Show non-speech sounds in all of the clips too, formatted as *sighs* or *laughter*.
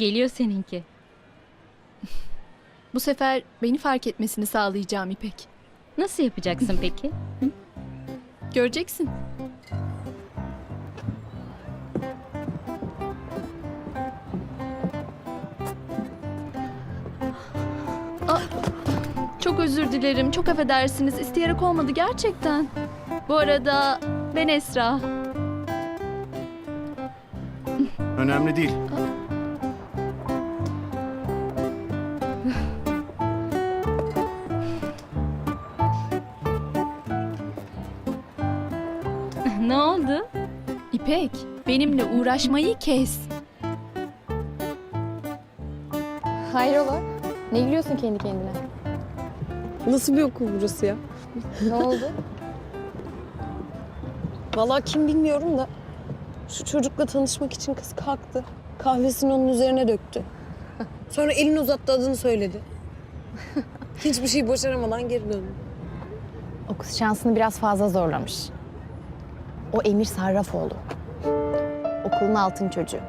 Geliyor seninki. Bu sefer beni fark etmesini sağlayacağım İpek. Nasıl yapacaksın peki? Göreceksin. Aa, çok özür dilerim. Çok affedersiniz. İsteyerek olmadı gerçekten. Bu arada ben Esra. Önemli değil. İpek, benimle uğraşmayı kes. Hayrola? Ne gülüyorsun kendi kendine? Nasıl bir okul burası ya? Ne oldu? *laughs* Vallahi kim bilmiyorum da şu çocukla tanışmak için kız kalktı. Kahvesini onun üzerine döktü. *laughs* Sonra elini uzattı adını söyledi. *laughs* Hiçbir şey başaramadan geri döndü. O kız şansını biraz fazla zorlamış. O Emir Sarrafoğlu. Okulun altın çocuğu.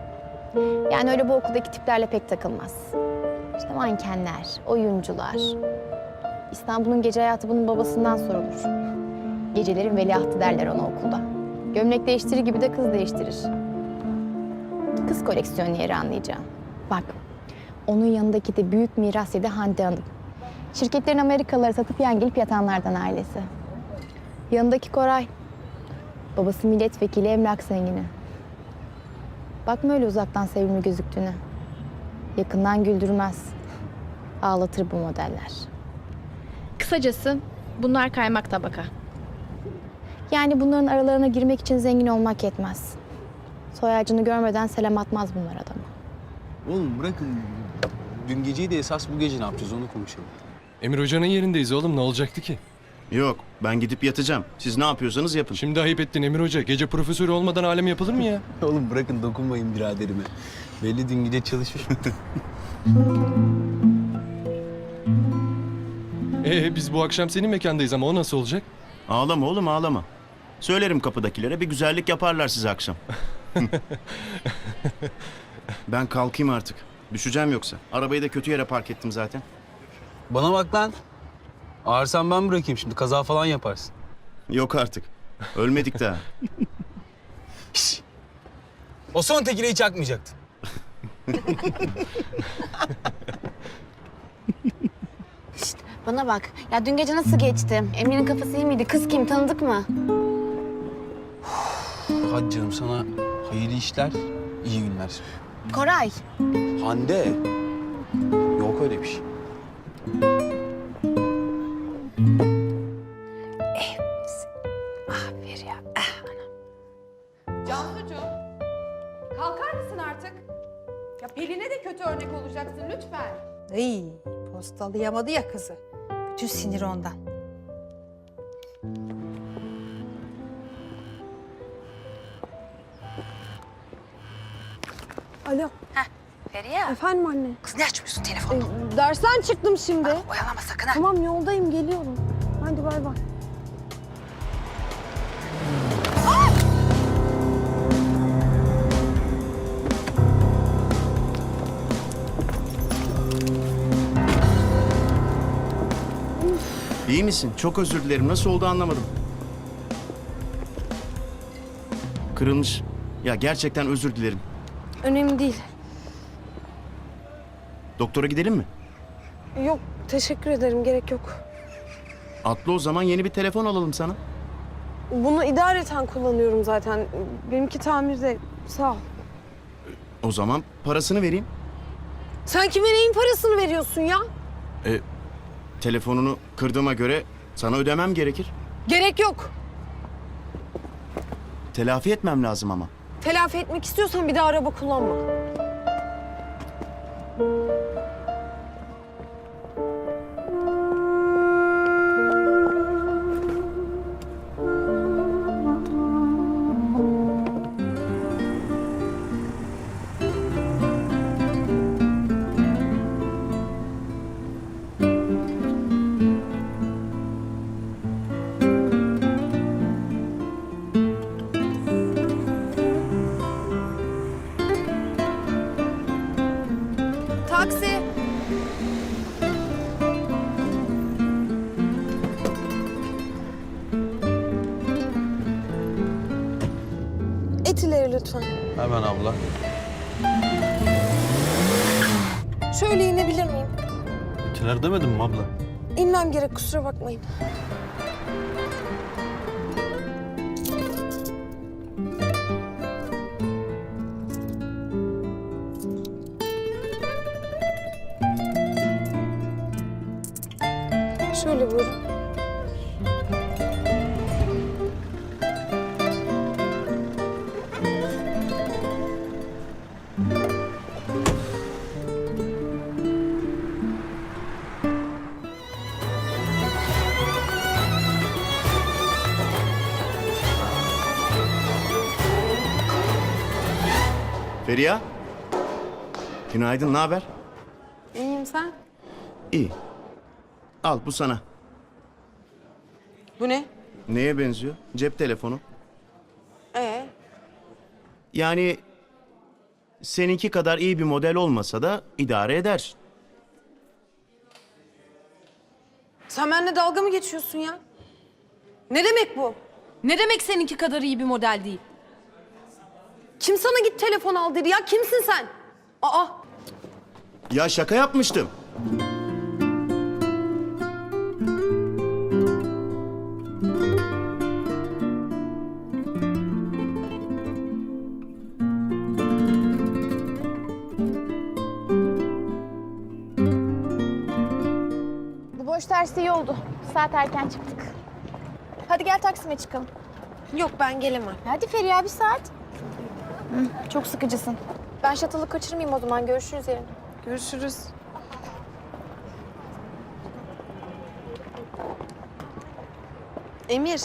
Yani öyle bu okuldaki tiplerle pek takılmaz. İşte mankenler, oyuncular. İstanbul'un gece hayatı bunun babasından sorulur. Gecelerin veliahtı derler ona okulda. Gömlek değiştirir gibi de kız değiştirir. Kız koleksiyoneri anlayacağım. Bak, onun yanındaki de büyük miras yedi Hande Hanım. Şirketlerin Amerikalıları satıp yan gelip yatanlardan ailesi. Yanındaki Koray. Babası milletvekili emlak zengini. Bakma öyle uzaktan sevimli gözüktüğüne. Yakından güldürmez. Ağlatır bu modeller. Kısacası bunlar kaymak tabaka. Yani bunların aralarına girmek için zengin olmak yetmez. Soy ağacını görmeden selam atmaz bunlar adama. Oğlum bırakın. Dün geceyi de esas bu gece ne yapacağız onu konuşalım. Emir Hoca'nın yerindeyiz oğlum ne olacaktı ki? Yok, ben gidip yatacağım. Siz ne yapıyorsanız yapın. Şimdi ayıp ettin Emir Hoca. Gece profesörü olmadan alem yapılır mı ya? *laughs* Oğlum bırakın dokunmayın biraderime. Belli dün gece çalışmış. *laughs* Ee biz bu akşam senin mekandayız ama o nasıl olacak? Ağlama oğlum ağlama. Söylerim kapıdakilere bir güzellik yaparlar size akşam. *laughs* ben kalkayım artık. Düşeceğim yoksa. Arabayı da kötü yere park ettim zaten. Bana bak lan. Ağırsan ben bırakayım şimdi kaza falan yaparsın. Yok artık. Ölmedik daha. *laughs* O son tekine hiç akmayacaktın. *laughs* Bana bak. Ya dün gece nasıl geçti? Emir'in kafası iyi miydi? Kız kim? Tanıdık mı? *sighs* Hadi canım sana hayırlı işler, iyi günler. Koray. Hande. Yok öyle bir şey. İyi, postalayamadı ya kızı. Bütün sinir ondan. Alo, Feriye. efendim anne. Kız ne açmıyorsun telefonu? Ee, dersten çıktım şimdi. Oyalama sakın ha. Tamam yoldayım geliyorum. Hadi bay bay. İyi misin? Çok özür dilerim. Nasıl oldu anlamadım. Kırılmış. Ya gerçekten özür dilerim. Önemli değil. Doktora gidelim mi? Yok, teşekkür ederim. Gerek yok. Atlı o zaman yeni bir telefon alalım sana. Bunu idareten kullanıyorum zaten. Benimki tamirde. Sağ ol. O zaman parasını vereyim. Sen kime neyin parasını veriyorsun ya? E, telefonunu kırdığıma göre sana ödemem gerekir. Gerek yok. Telafi etmem lazım ama. Telafi etmek istiyorsan bir daha araba kullanma. Hemen abla. Şöyle inebilir miyim? Kenar demedim mi abla? İnmem gerek kusura bakmayın. Feriha. Günaydın, ne haber? İyiyim sen? İyi. Al bu sana. Bu ne? Neye benziyor? Cep telefonu. Ee? Yani seninki kadar iyi bir model olmasa da idare eder. Sen benimle dalga mı geçiyorsun ya? Ne demek bu? Ne demek seninki kadar iyi bir model değil? Kim sana git telefon al dedi ya? Kimsin sen? Aa! Ya şaka yapmıştım. Bu boş ders iyi oldu. Saat erken çıktık. Hadi gel Taksim'e çıkalım. Yok ben gelemem. Hadi Feriha bir saat. Hı, çok sıkıcısın. Ben şatılı kaçırmayayım o zaman. Görüşürüz yarın. Görüşürüz. Emir.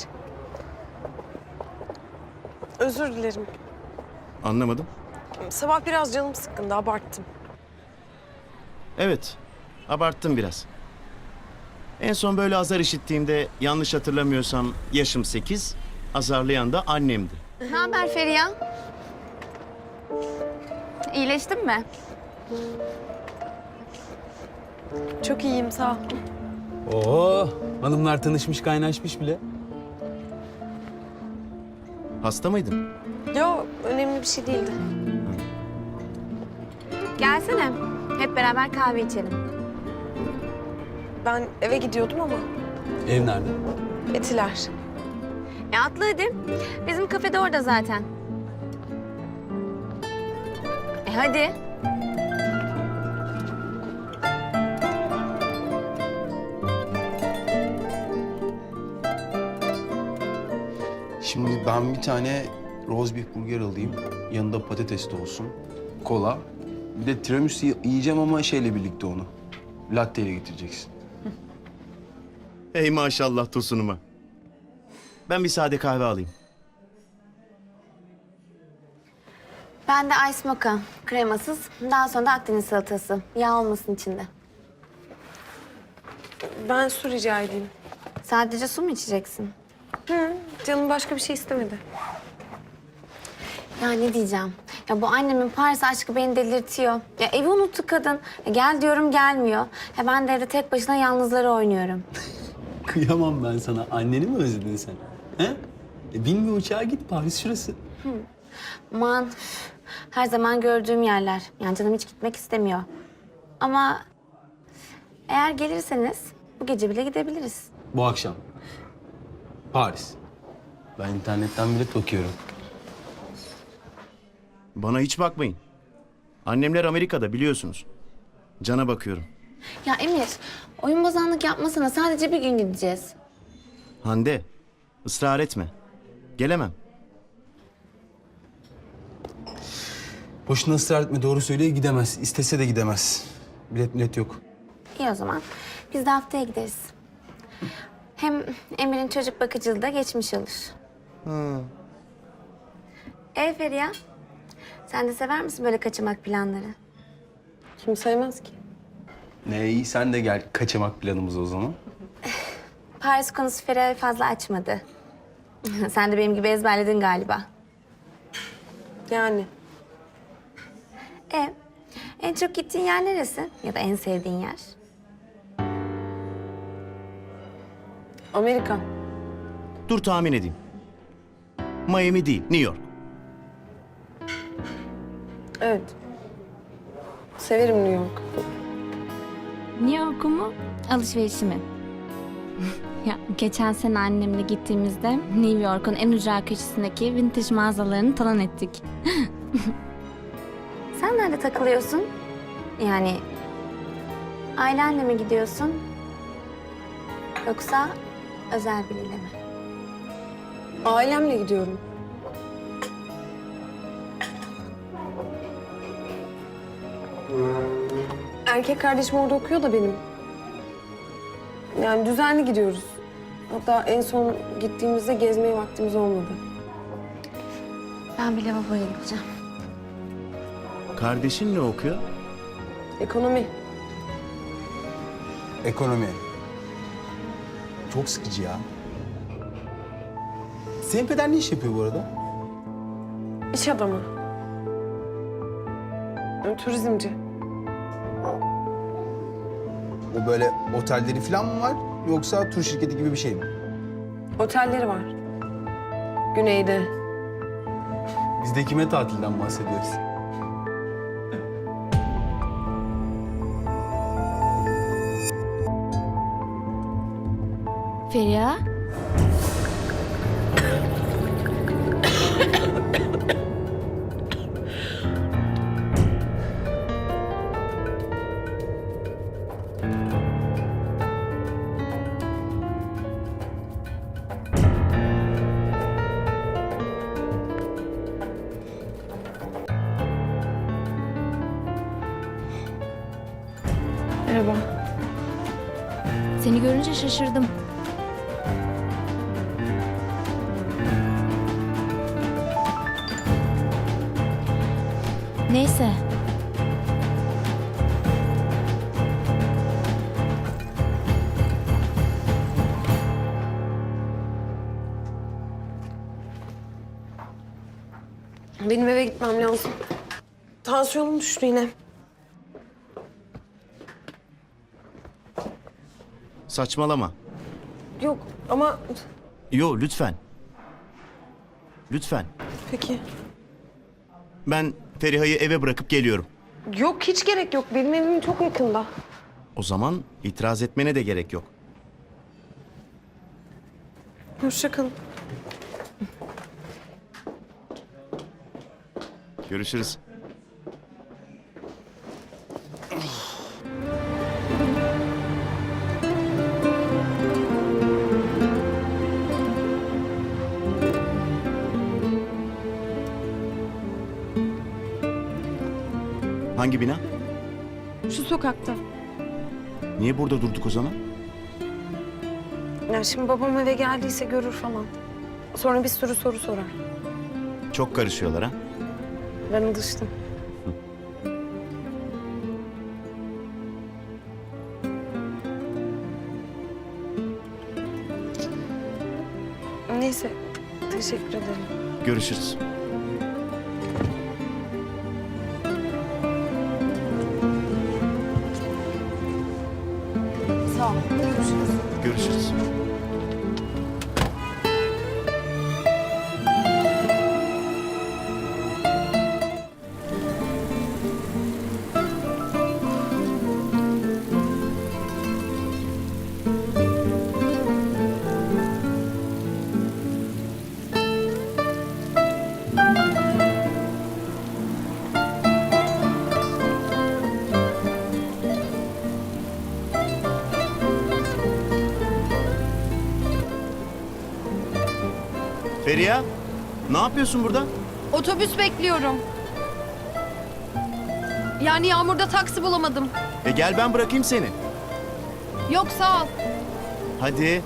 Özür dilerim. Anlamadım. Sabah biraz canım sıkkındı, abarttım. Evet, abarttım biraz. En son böyle azar işittiğimde yanlış hatırlamıyorsam yaşım 8, azarlayan da annemdi. Ne haber Feriha? İyileştin mi? Çok iyiyim, sağ ol. Oo, hanımlar tanışmış kaynaşmış bile. Hasta mıydın? Yo, önemli bir şey değildi. Gelsene. Hep beraber kahve içelim. Ben eve gidiyordum ama Ev nerede? etiler. E atla hadi. Bizim kafede orada zaten. Hadi. Şimdi ben bir tane roast beef burger alayım. Yanında patates de olsun. Kola. Bir de tiramisu yiyeceğim ama şeyle birlikte onu. Latte ile getireceksin. Ey maşallah tosunuma. Ben bir sade kahve alayım. Ben de ice mocha. Kremasız. Daha sonra da Akdeniz salatası. Yağ olmasın içinde. Ben su rica edeyim. Sadece su mu içeceksin? Hı, canım başka bir şey istemedi. Ya ne diyeceğim? Ya bu annemin Paris aşkı beni delirtiyor. Ya evi unuttu kadın. Ya gel diyorum gelmiyor. Ya ben de evde tek başına yalnızları oynuyorum. *laughs* Kıyamam ben sana. Anneni mi özledin sen? He? E, bin bir uçağa git Paris şurası. Aman üf, her zaman gördüğüm yerler. Yani canım hiç gitmek istemiyor. Ama eğer gelirseniz bu gece bile gidebiliriz. Bu akşam. Paris. Ben internetten bilet bakıyorum. Bana hiç bakmayın. Annemler Amerika'da biliyorsunuz. Cana bakıyorum. Ya Emir, oyun bozanlık yapmasana. Sadece bir gün gideceğiz. Hande, ısrar etme. Gelemem. Boşuna ısrar etme doğru söylüyor gidemez. İstese de gidemez. Bilet bilet yok. İyi o zaman. Biz de haftaya gideriz. Hem Emir'in çocuk bakıcılığı da geçmiş olur. E Feriha, sen de sever misin böyle kaçamak planları? Kim sevmez ki? Ne iyi sen de gel kaçamak planımız o zaman. *laughs* Paris konusu Feriha'yı fazla açmadı. *laughs* sen de benim gibi ezberledin galiba. Yani E, en çok gittiğin yer neresi? Ya da en sevdiğin yer? Amerika. Dur tahmin edeyim. Miami değil, New York. Evet. Severim New York. New York'u mu? Alışverişi mi? *laughs* ya geçen sene annemle gittiğimizde New York'un en ücra köşesindeki vintage mağazalarını talan ettik. *laughs* Nerede takılıyorsun? Yani ailenle mi gidiyorsun? Yoksa özel biriyle mi? Ailemle gidiyorum. Erkek kardeşim orada okuyor da benim. Yani düzenli gidiyoruz. Hatta en son gittiğimizde gezmeye vaktimiz olmadı. Ben bir lavaboya gideceğim. Kardeşin ne okuyor? Ekonomi. Ekonomi. Çok sıkıcı ya. Senin peder ne iş yapıyor bu arada? İş adamı. Turizmci. O böyle otelleri falan mı var yoksa tur şirketi gibi bir şey mi? Otelleri var. Güneyde. Biz de kime tatilden bahsediyoruz? Feriha? Merhaba. Seni görünce şaşırdım. Tansiyonum düştü yine. Saçmalama. Yok ama Yo lütfen. Lütfen. peki. Ben Feriha'yı eve bırakıp geliyorum. Yok hiç gerek yok. Benim evim çok yakında. O zaman itiraz etmene de gerek yok. Hoşça kalın. Görüşürüz. Sokakta. Niye burada durduk o zaman? Ya şimdi babam eve geldiyse görür falan. Sonra bir sürü soru sorar. Çok karışıyorlar ha. Ben alıştım. Neyse, teşekkür ederim. Görüşürüz. Feriha, ne yapıyorsun burada? Otobüs bekliyorum. Yani yağmurda taksi bulamadım. E gel ben bırakayım seni. Yok sağ ol. Hadi.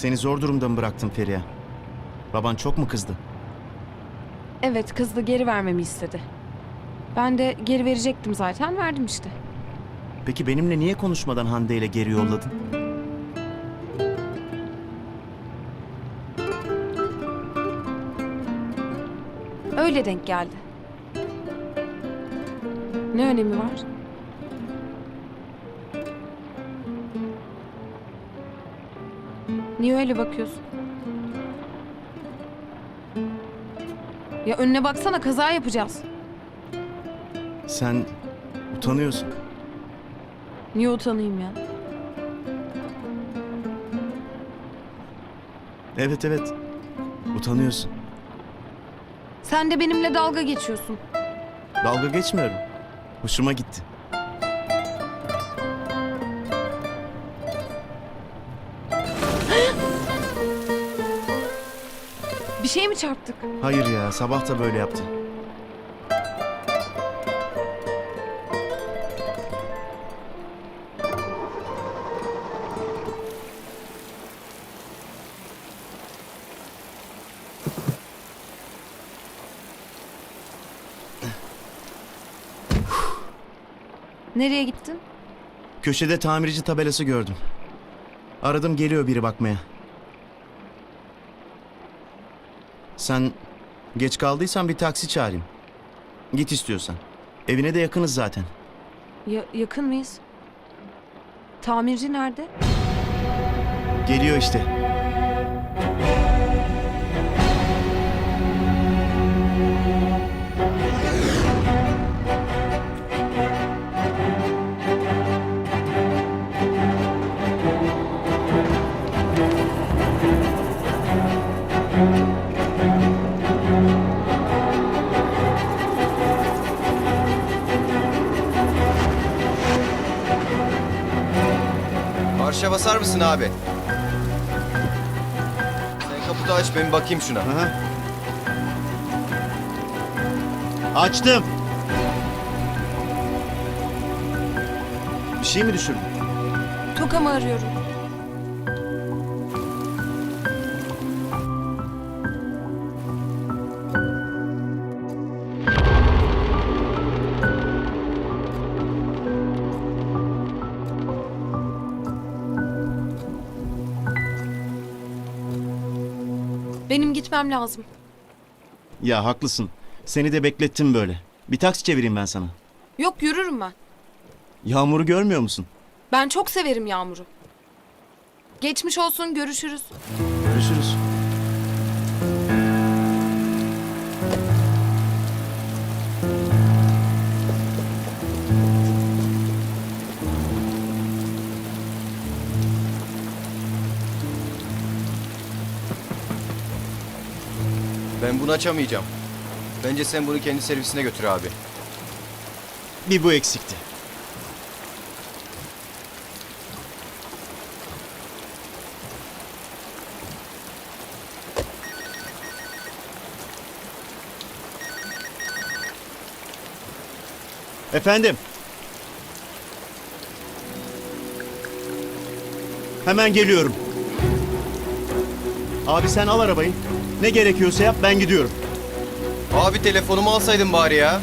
Seni zor durumda mı bıraktım Feriha? Baban çok mu kızdı? Evet kızdı geri vermemi istedi. Ben de geri verecektim zaten verdim işte. Peki benimle niye konuşmadan Hande ile geri yolladın? Öyle denk geldi. Ne önemi var? Niye öyle bakıyorsun? Ya önüne baksana kaza yapacağız. Sen utanıyorsun. Niye utanayım ya? Evet evet. Utanıyorsun. Sen de benimle dalga geçiyorsun. Dalga geçmiyorum. Hoşuma gitti. Şey mi çarptık? Hayır ya sabah da böyle yaptı. Nereye gittin? Köşede tamirci tabelası gördüm. Aradım geliyor biri bakmaya. Sen geç kaldıysan bir taksi çağırayım. Git istiyorsan. Evine de yakınız zaten. Ya, yakın mıyız? Tamirci nerede? Geliyor işte. Mısın abi? Sen kaputu aç ben bakayım şuna. Aha. Açtım. Bir şey mi düşürdün? Tokamı arıyorum. Benim gitmem lazım. Ya haklısın. Seni de beklettim böyle. Bir taksi çevireyim ben sana. Yok yürürüm ben. Yağmuru görmüyor musun? Ben çok severim yağmuru. Geçmiş olsun görüşürüz. Görüşürüz. Bunu açamayacağım. Bence sen bunu kendi servisine götür abi. Bir bu eksikti. Efendim. Hemen geliyorum. Abi sen al arabayı. Ne gerekiyorsa yap ben gidiyorum. Abi telefonumu alsaydın bari ya.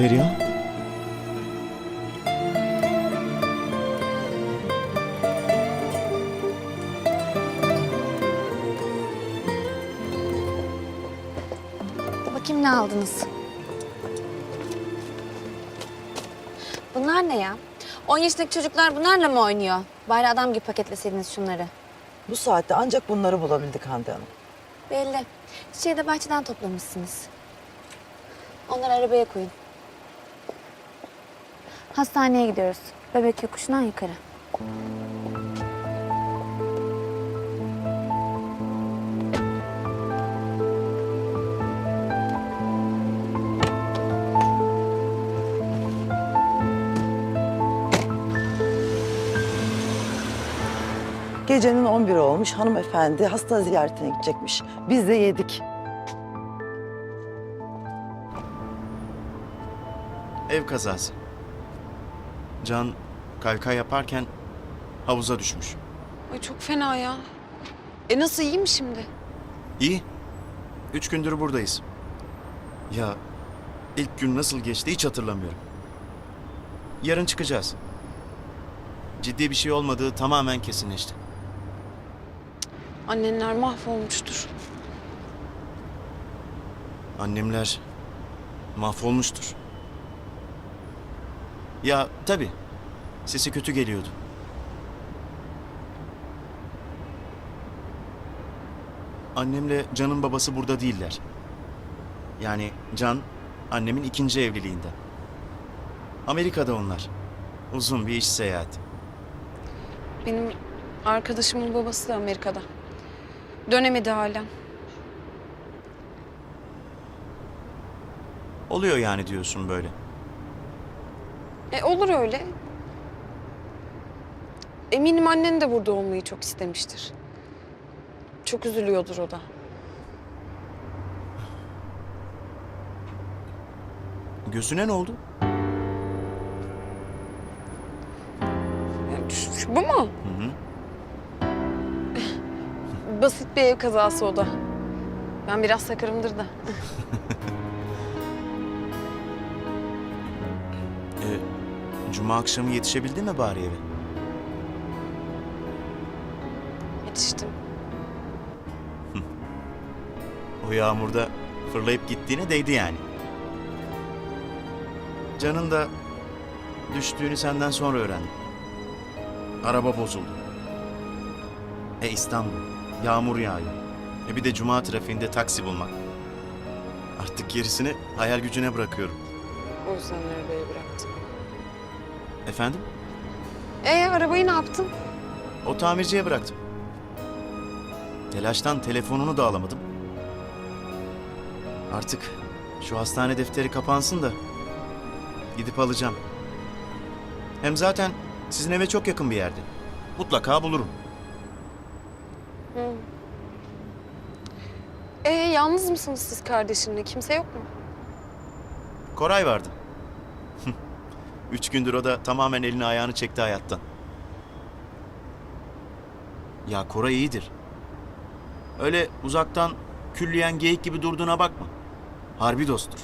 Feriha? Bakayım ne aldınız? Bunlar ne ya? 10 yaşındaki çocuklar bunlarla mı oynuyor? Bari adam gibi paketleseydiniz şunları. Bu saatte ancak bunları bulabildik Hande Hanım. Belli. Çiçeği de bahçeden toplamışsınız. Onları arabaya koyun. Hastaneye gidiyoruz. Bebek yokuşundan yukarı. Gecenin 11 olmuş hanımefendi hasta ziyaretine gidecekmiş. Biz de yedik. Ev kazası. Can kaykay yaparken havuza düşmüş. Ay çok fena ya. E nasıl iyi mi şimdi? İyi. Üç gündür buradayız. Ya ilk gün nasıl geçti hiç hatırlamıyorum. Yarın çıkacağız. Ciddi bir şey olmadığı tamamen kesinleşti. Annenler mahvolmuştur. Annemler mahvolmuştur. Ya tabii. Sesi kötü geliyordu. Annemle Can'ın babası burada değiller. Yani Can annemin ikinci evliliğinden. Amerika'da onlar. Uzun bir iş seyahati. Benim arkadaşımın babası da Amerika'da. Dönemedi hala. Oluyor yani diyorsun böyle. E olur öyle. Eminim annen de burada olmayı çok istemiştir. Çok üzülüyordur o da. Göğsüne ne oldu? Şu, şu bu mu? Hı hı. Basit bir ev kazası o da. Ben biraz sakarımdır da. *laughs* Cuma akşamı yetişebildin mi bari eve? Yetiştim. *laughs* O yağmurda fırlayıp gittiğine değdi yani. Can'ın da düştüğünü senden sonra öğrendim. Araba bozuldu. E İstanbul, yağmur yağıyor. E bir de cuma trafiğinde taksi bulmak. Artık gerisini hayal gücüne bırakıyorum. O yüzden arabaya bıraktım. Efendim? E arabayı ne yaptın? O tamirciye bıraktım. Telaştan telefonunu da alamadım. Artık şu hastane defteri kapansın da gidip alacağım. Hem zaten sizin eve çok yakın bir yerde. Mutlaka bulurum. E yalnız mısınız siz kardeşinle? Kimse yok mu? Koray vardı. Üç gündür o da tamamen elini ayağını çekti hayattan. Ya Koray iyidir. Öyle uzaktan külliyen geyik gibi durduğuna bakma. Harbi dosttur.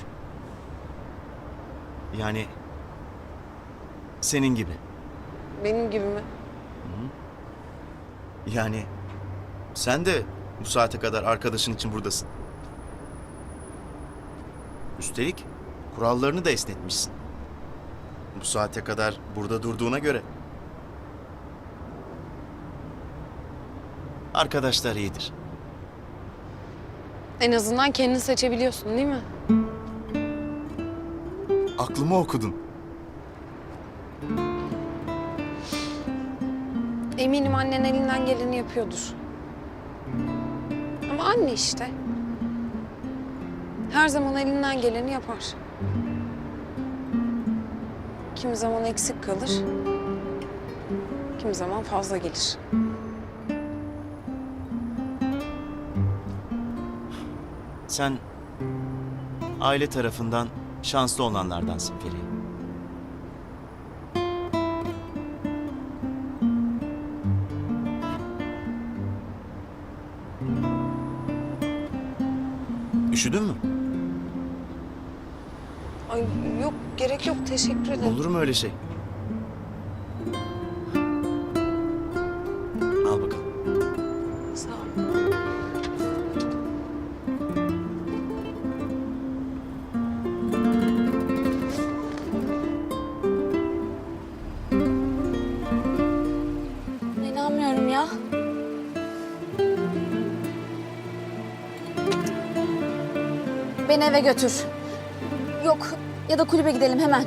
Yani senin gibi. Benim gibi mi? Yani sen de bu saate kadar arkadaşın için buradasın. Üstelik kurallarını da esnetmişsin. Bu saate kadar burada durduğuna göre. Arkadaşlar iyidir. En azından kendini seçebiliyorsun değil mi? Aklımı okudun. Eminim annen elinden geleni yapıyordur. Ama anne işte. Her zaman elinden geleni yapar. Kimi zaman eksik kalır. Kimi zaman fazla gelir. Sen aile tarafından şanslı olanlardansın Feriha. Teşekkür ederim. Olur mu öyle şey? Al bakalım. Sağ ol. İnanmıyorum ya. Beni eve götür. Yok ya da kulübe gidelim hemen.